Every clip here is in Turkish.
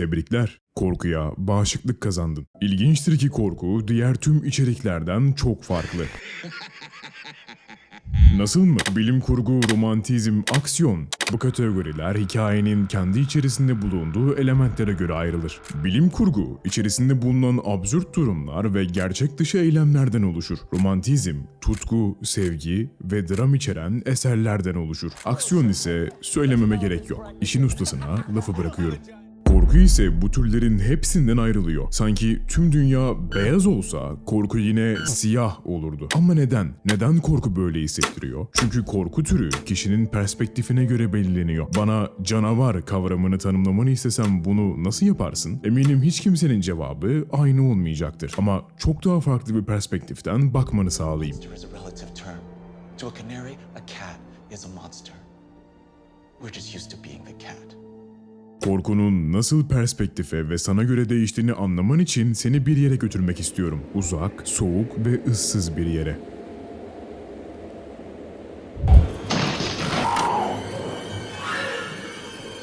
Tebrikler. Korkuya bağışıklık kazandın. İlginçtir ki korku diğer tüm içeriklerden çok farklı. Nasıl mı? Bilim kurgu, romantizm, aksiyon. Bu kategoriler hikayenin kendi içerisinde bulunduğu elementlere göre ayrılır. Bilim kurgu, içerisinde bulunan absürt durumlar ve gerçek dışı eylemlerden oluşur. Romantizm, tutku, sevgi ve dram içeren eserlerden oluşur. Aksiyon ise söylememe gerek yok. İşin ustasına lafı bırakıyorum. Korku ise bu türlerin hepsinden ayrılıyor. Sanki tüm dünya beyaz olsa korku yine siyah olurdu. Ama neden? Neden korku böyle hissettiriyor? Çünkü korku türü kişinin perspektifine göre belirleniyor. Bana canavar kavramını tanımlamanı istesem bunu nasıl yaparsın? Eminim hiç kimsenin cevabı aynı olmayacaktır. Ama çok daha farklı bir perspektiften bakmanı sağlayayım. We're just used to being the cat. Korkunun nasıl perspektife ve sana göre değiştiğini anlaman için seni bir yere götürmek istiyorum. Uzak, soğuk ve ıssız bir yere.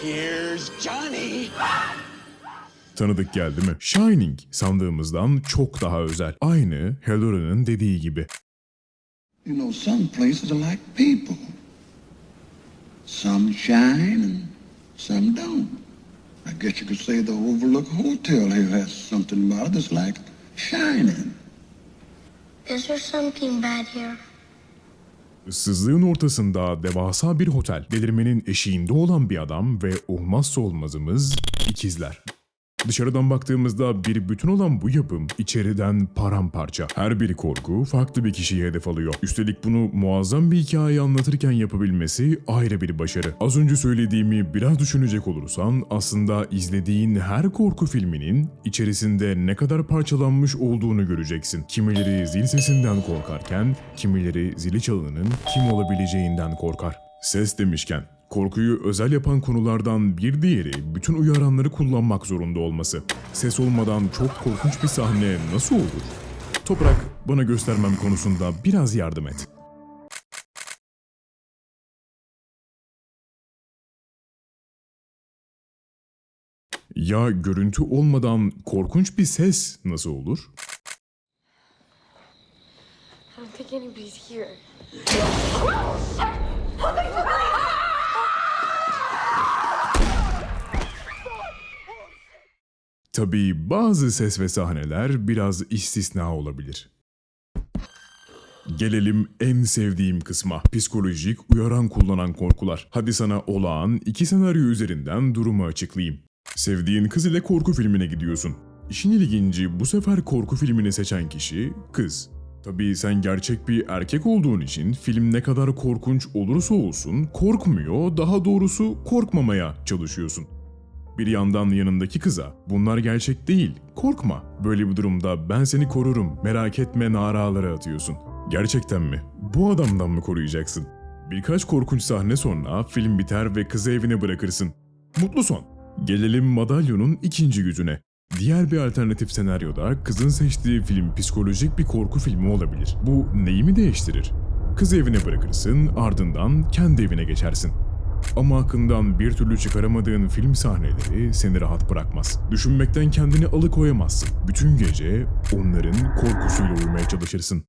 Here's Johnny! Tanıdık geldi mi? Shining sandığımızdan çok daha özel. Aynı Hallorann'ın dediği gibi. You know, some places are like people. Some shine and some don't. I guess you could say the Overlook Hotel here has something about it that's like shining. Is there something bad here? Issızlığın ortasında devasa bir otel. Delirmenin eşiğinde olan bir adam ve olmazsa olmazımız ikizler. Dışarıdan baktığımızda bir bütün olan bu yapım içeriden paramparça. Her bir korku farklı bir kişiyi hedef alıyor. Üstelik bunu muazzam bir hikaye anlatırken yapabilmesi ayrı bir başarı. Az önce söylediğimi biraz düşünecek olursan aslında izlediğin her korku filminin içerisinde ne kadar parçalanmış olduğunu göreceksin. Kimileri zil sesinden korkarken, kimileri zili çalanın kim olabileceğinden korkar. Ses demişken, korkuyu özel yapan konulardan bir diğeri bütün uyaranları kullanmak zorunda olması. Ses olmadan çok korkunç bir sahne nasıl olur? Toprak, bana göstermem konusunda biraz yardım et. Ya görüntü olmadan korkunç bir ses nasıl olur? I don't think anybody's here. Tabii bazı ses ve sahneler biraz istisna olabilir. Gelelim en sevdiğim kısma. Psikolojik uyaran kullanan korkular. Hadi sana olağan iki senaryo üzerinden durumu açıklayayım. Sevdiğin kız ile korku filmine gidiyorsun. İşin ilginci bu sefer korku filmini seçen kişi kız. Tabii sen gerçek bir erkek olduğun için film ne kadar korkunç olursa olsun korkmuyor, daha doğrusu korkmamaya çalışıyorsun. Bir yandan yanındaki kıza bunlar gerçek değil korkma. Böyle bir durumda ben seni korurum merak etme naraları atıyorsun. Gerçekten mi? Bu adamdan mı koruyacaksın? Birkaç korkunç sahne sonra film biter ve kızı evine bırakırsın. Mutlu son. Gelelim madalyonun ikinci yüzüne. Diğer bir alternatif senaryoda kızın seçtiği film psikolojik bir korku filmi olabilir. Bu neyi mi değiştirir? Kız evine bırakırsın ardından kendi evine geçersin. Ama hakkından bir türlü çıkaramadığın film sahneleri seni rahat bırakmaz. Düşünmekten kendini alıkoyamazsın. Bütün gece onların korkusuyla uyumaya çalışırsın.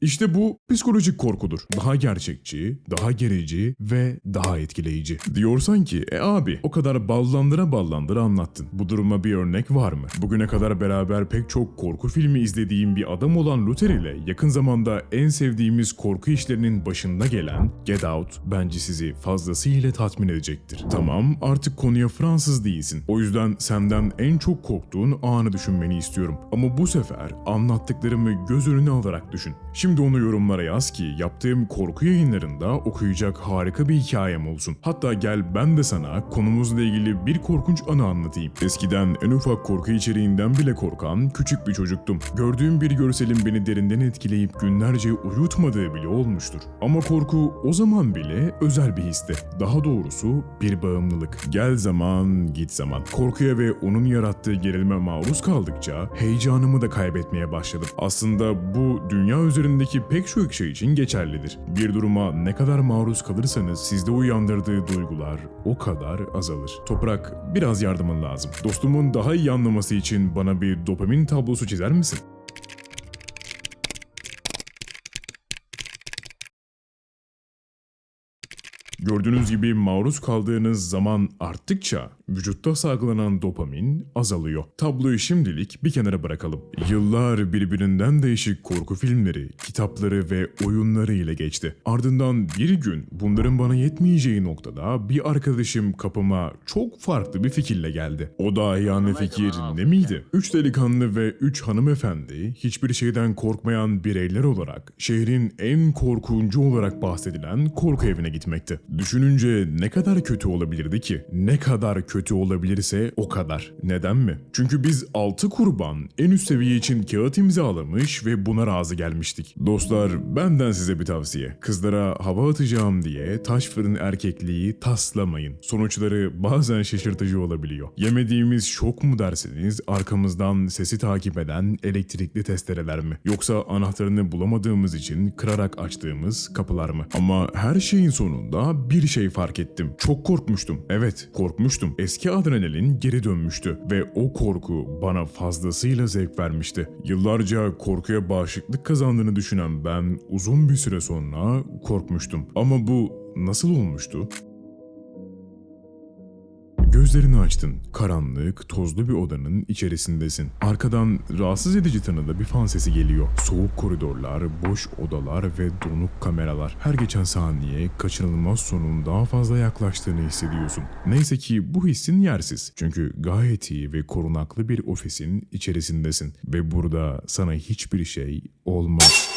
İşte bu psikolojik korkudur. Daha gerçekçi, daha gerici ve daha etkileyici. Diyorsan ki e abi o kadar ballandıra ballandıra anlattın. Bu duruma bir örnek var mı? Bugüne kadar beraber pek çok korku filmi izlediğim bir adam olan Luther ile yakın zamanda en sevdiğimiz korku işlerinin başında gelen Get Out bence sizi fazlasıyla tatmin edecektir. Tamam artık konuya Fransız değilsin. O yüzden senden en çok korktuğun anı düşünmeni istiyorum. Ama bu sefer anlattıklarımı göz önüne alarak düşün. Şimdi onu yorumlara yaz ki yaptığım korku yayınlarında okuyacak harika bir hikayem olsun. Hatta gel ben de sana konumuzla ilgili bir korkunç anı anlatayım. Eskiden en ufak korku içeriğinden bile korkan küçük bir çocuktum. Gördüğüm bir görselin beni derinden etkileyip günlerce uyutmadığı bile olmuştur. Ama korku o zaman bile özel bir histi. Daha doğrusu bir bağımlılık. Gel zaman git zaman. Korkuya ve onun yarattığı gerilime maruz kaldıkça heyecanımı da kaybetmeye başladım. Aslında bu dünya üzerinde filmdeki pek çok şey için geçerlidir. Bir duruma ne kadar maruz kalırsanız sizde uyandırdığı duygular o kadar azalır. Toprak biraz yardımın lazım. Dostumun daha iyi anlaması için bana bir dopamin tablosu çizer misin? Gördüğünüz gibi maruz kaldığınız zaman arttıkça vücutta salgılanan dopamin azalıyor. Tabloyu şimdilik bir kenara bırakalım. Yıllar birbirinden değişik korku filmleri, kitapları ve oyunları ile geçti. Ardından bir gün bunların bana yetmeyeceği noktada bir arkadaşım kapıma çok farklı bir fikirle geldi. O da yani fikir ne miydi? Üç delikanlı ve üç hanımefendi hiçbir şeyden korkmayan bireyler olarak şehrin en korkuncu olarak bahsedilen korku evine gitmekti. Düşününce ne kadar kötü olabilirdi ki? Ne kadar kötü olabilirse o kadar. Neden mi? Çünkü biz 6 kurban en üst seviye için kağıt imzalamış ve buna razı gelmiştik. Dostlar benden size bir tavsiye. Kızlara hava atacağım diye taş fırın erkekliği taslamayın. Sonuçları bazen şaşırtıcı olabiliyor. Yemediğimiz şok mu dersiniz arkamızdan sesi takip eden elektrikli testereler mi? Yoksa anahtarını bulamadığımız için kırarak açtığımız kapılar mı? Ama her şeyin sonunda bir şey fark ettim. Çok korkmuştum. Evet, korkmuştum. Eski adrenalin geri dönmüştü ve o korku bana fazlasıyla zevk vermişti. Yıllarca korkuya bağışıklık kazandığını düşünen ben uzun bir süre sonra korkmuştum. Ama bu nasıl olmuştu? Gözlerini açtın. Karanlık, tozlu bir odanın içerisindesin. Arkadan rahatsız edici tanıda bir fan sesi geliyor. Soğuk koridorlar, boş odalar ve donuk kameralar. Her geçen saniye kaçınılmaz sonun daha fazla yaklaştığını hissediyorsun. Neyse ki bu hissin yersiz. Çünkü gayet iyi ve korunaklı bir ofisin içerisindesin. Ve burada sana hiçbir şey olmaz.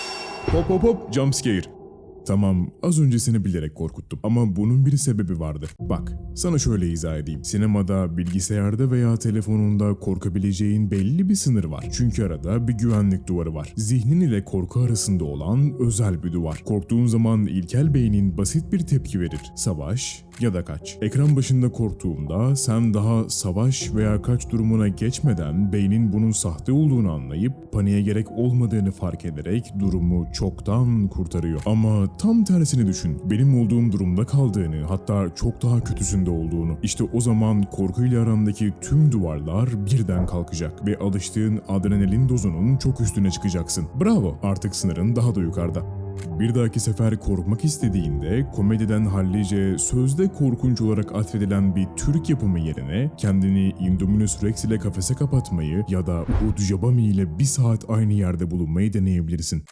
Hop hop hop jumpscare. Tamam, az öncesini bilerek korkuttum ama bunun bir sebebi vardı. Bak, sana şöyle izah edeyim. Sinemada, bilgisayarda veya telefonunda korkabileceğin belli bir sınır var. Çünkü arada bir güvenlik duvarı var. Zihnin ile korku arasında olan özel bir duvar. Korktuğun zaman ilkel beynin basit bir tepki verir. Savaş ya da kaç. Ekran başında korktuğunda sen daha savaş veya kaç durumuna geçmeden beynin bunun sahte olduğunu anlayıp paniğe gerek olmadığını fark ederek durumu çoktan kurtarıyor. Ama tam tersini düşün. Benim olduğum durumda kaldığını hatta çok daha kötüsünde olduğunu. İşte o zaman korkuyla arandaki tüm duvarlar birden kalkacak ve alıştığın adrenalin dozunun çok üstüne çıkacaksın. Bravo artık sınırın daha da yukarıda. Bir dahaki sefer korkmak istediğinde komediden hallice sözde korkunç olarak atfedilen bir Türk yapımı yerine kendini Indominus Rex ile kafese kapatmayı ya da Hud ile bir saat aynı yerde bulunmayı deneyebilirsin.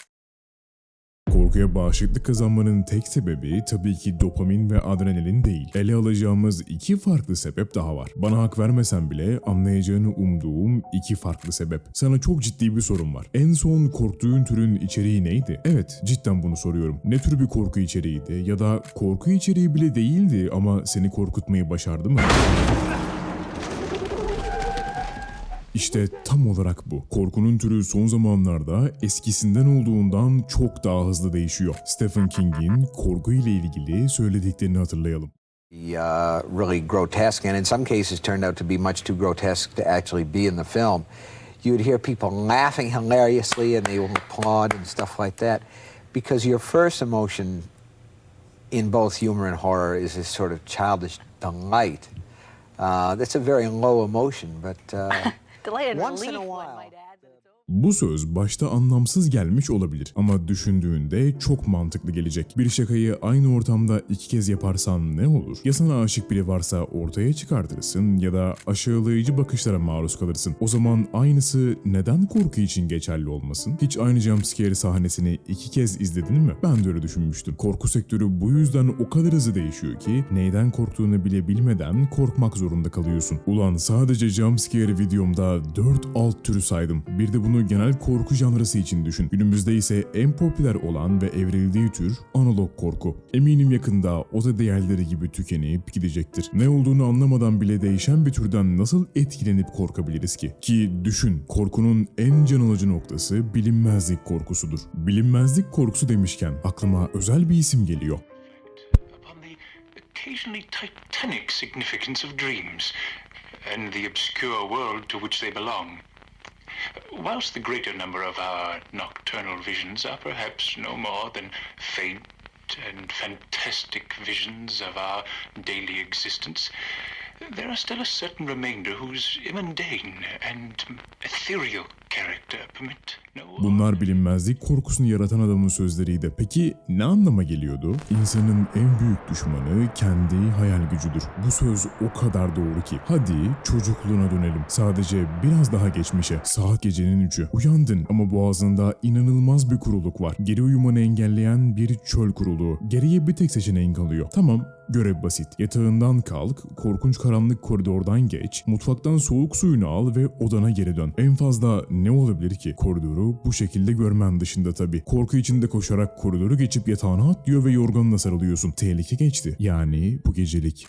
Korkuya bağışıklık kazanmanın tek sebebi tabii ki dopamin ve adrenalin değil. Ele alacağımız iki farklı sebep daha var. Bana hak vermesen bile anlayacağını umduğum iki farklı sebep. Sana çok ciddi bir sorum var. En son korktuğun türün içeriği neydi? Evet, cidden bunu soruyorum. Ne tür bir korku içeriğiydi ya da korku içeriği bile değildi ama seni korkutmayı başardı mı? İşte tam olarak bu. Korkunun türü son zamanlarda eskisinden olduğundan çok daha hızlı değişiyor. Stephen King'in korku ile ilgili söylediklerini hatırlayalım. uh, really grotesque, and in some cases turned out to be much too grotesque to actually be in the film. You would hear people laughing hilariously, and they would applaud and stuff like that, because your first emotion in both humor and horror is this sort of childish delight. Uh, that's a very low emotion, but uh, Delight and once in relief, a one while. Bu söz başta anlamsız gelmiş olabilir ama düşündüğünde çok mantıklı gelecek. Bir şakayı aynı ortamda iki kez yaparsan ne olur? Ya sana aşık biri varsa ortaya çıkartırsın ya da aşağılayıcı bakışlara maruz kalırsın. O zaman aynısı neden korku için geçerli olmasın? Hiç aynı jumpscare sahnesini iki kez izledin mi? Ben de öyle düşünmüştüm. Korku sektörü bu yüzden o kadar hızlı değişiyor ki neyden korktuğunu bile bilmeden korkmak zorunda kalıyorsun. Ulan sadece jumpscare videomda 4 alt türü saydım. Bir de bunu genel korku janrası için düşün. Günümüzde ise en popüler olan ve evrildiği tür analog korku. Eminim yakında o da diğerleri gibi tükenip gidecektir. Ne olduğunu anlamadan bile değişen bir türden nasıl etkilenip korkabiliriz ki? Ki düşün, korkunun en can alıcı noktası bilinmezlik korkusudur. Bilinmezlik korkusu demişken aklıma özel bir isim geliyor. occasionally titanic significance of dreams and the obscure world to which they belong. Whilst the greater number of our nocturnal visions are perhaps no more than faint and fantastic visions of our daily existence, there are still a certain remainder whose mundane and ethereal Bunlar bilinmezlik korkusunu yaratan adamın sözleriydi. Peki ne anlama geliyordu? İnsanın en büyük düşmanı kendi hayal gücüdür. Bu söz o kadar doğru ki. Hadi çocukluğuna dönelim. Sadece biraz daha geçmişe. Saat gecenin üçü. Uyandın ama boğazında inanılmaz bir kuruluk var. Geri uyumanı engelleyen bir çöl kuruluğu. Geriye bir tek seçeneğin kalıyor. Tamam Görev basit. Yatağından kalk, korkunç karanlık koridordan geç, mutfaktan soğuk suyunu al ve odana geri dön. En fazla ne olabilir ki? Koridoru bu şekilde görmen dışında tabii. Korku içinde koşarak koridoru geçip yatağına atlıyor ve yorganına sarılıyorsun. Tehlike geçti. Yani bu gecelik.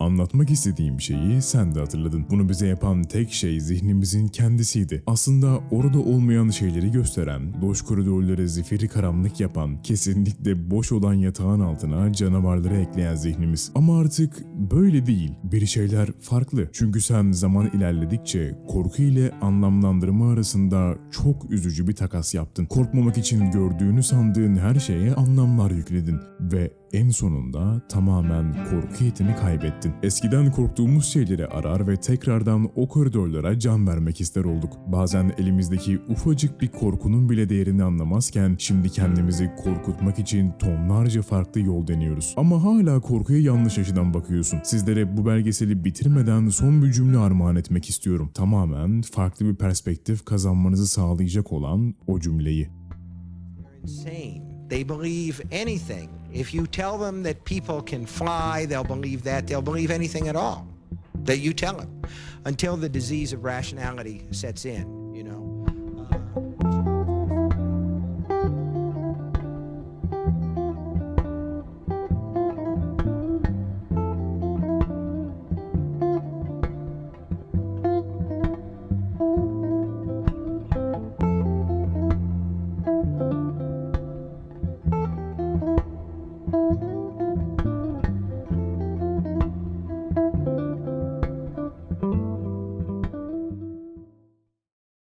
Anlatmak istediğim şeyi sen de hatırladın. Bunu bize yapan tek şey zihnimizin kendisiydi. Aslında orada olmayan şeyleri gösteren, loş koridorları zifiri karanlık yapan, kesinlikle boş olan yatağın altına canavarları ekleyen zihnimiz. Ama artık böyle değil. Bir şeyler farklı. Çünkü sen zaman ilerledikçe korku ile anlamlandırma arasında çok üzücü bir takas yaptın. Korkmamak için gördüğünü sandığın her şeye anlamlar yükledin ve en sonunda tamamen korku yetini kaybettin. Eskiden korktuğumuz şeyleri arar ve tekrardan o koridorlara can vermek ister olduk. Bazen elimizdeki ufacık bir korkunun bile değerini anlamazken şimdi kendimizi korkutmak için tonlarca farklı yol deniyoruz. Ama hala korkuya yanlış açıdan bakıyorsun. Sizlere bu belgeseli bitirmeden son bir cümle armağan etmek istiyorum. Tamamen farklı bir perspektif kazanmanızı sağlayacak olan o cümleyi. İnsane. They believe anything. If you tell them that people can fly, they'll believe that. They'll believe anything at all that you tell them until the disease of rationality sets in